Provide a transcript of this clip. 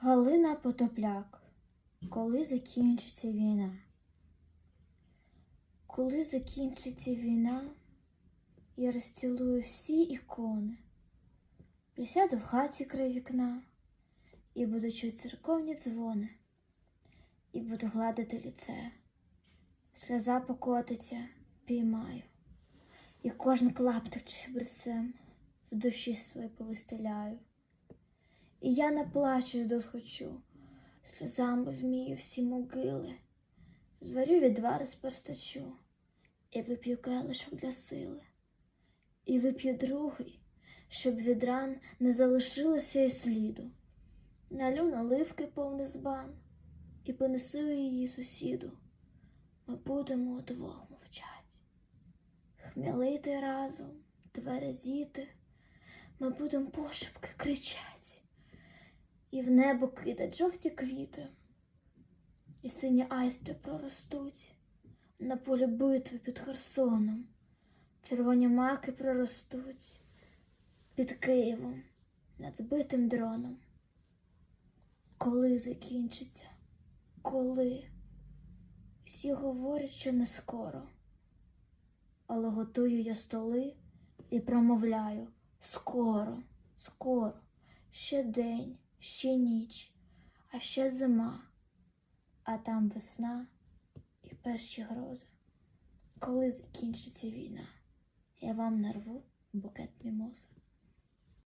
Галина Потопляк. Коли закінчиться війна? Коли закінчиться війна, я розцілую всі ікони, присяду в хаті край вікна і буду чути церковні дзвони, і буду гладити ліце. Сльоза покотиться, піймаю, і кожен клаптик чебрецем в душі своїй повистеляю. І я наплачусь досхочу, сльозами вмію всі могили, зварю відвар з персточу, і вип'ю келишок для сили, і вип'ю другий, щоб від ран не залишилося і сліду. Налю наливки повний збан і понесу її сусіду. Ми будемо удвох мовчать, хмелити разом, тверезіти, ми будемо пошепки кричать і в небо кидать жовті квіти, і сині айстри проростуть на полі битви під Херсоном, червоні маки проростуть під Києвом над збитим дроном. Коли закінчиться? Коли? Всі говорять, що не скоро, але готую я столи і промовляю скоро, скоро, ще день, ще ніч, а ще зима, а там весна і перші грози. Коли закінчиться війна, я вам нарву букет мімози.